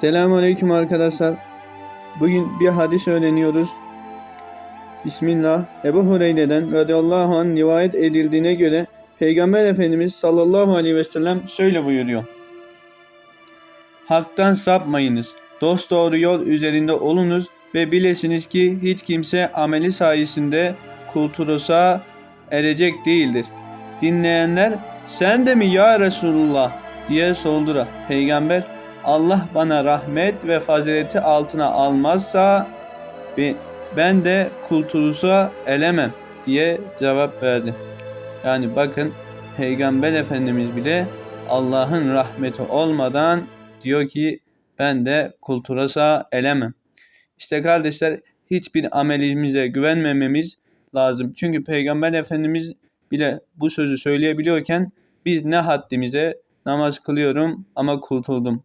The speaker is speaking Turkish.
Selamünaleyküm arkadaşlar. Bugün bir hadis öğreniyoruz. Bismillah. Ebu Hureyre'den radıyallahu anh rivayet edildiğine göre Peygamber Efendimiz sallallahu aleyhi ve sellem şöyle buyuruyor. Hak'tan sapmayınız. Dost doğru yol üzerinde olunuz ve bilesiniz ki hiç kimse ameli sayesinde kulturusa erecek değildir. Dinleyenler sen de mi ya Resulullah diye soldura. Peygamber Allah bana rahmet ve fazileti altına almazsa be- ben de kulturusa elemem diye cevap verdi. Yani bakın Peygamber Efendimiz bile Allah'ın rahmeti olmadan diyor ki ben de kulturasa elemem. İşte kardeşler hiçbir amelimize güvenmememiz lazım. Çünkü Peygamber Efendimiz bile bu sözü söyleyebiliyorken biz ne haddimize namaz kılıyorum ama kurtuldum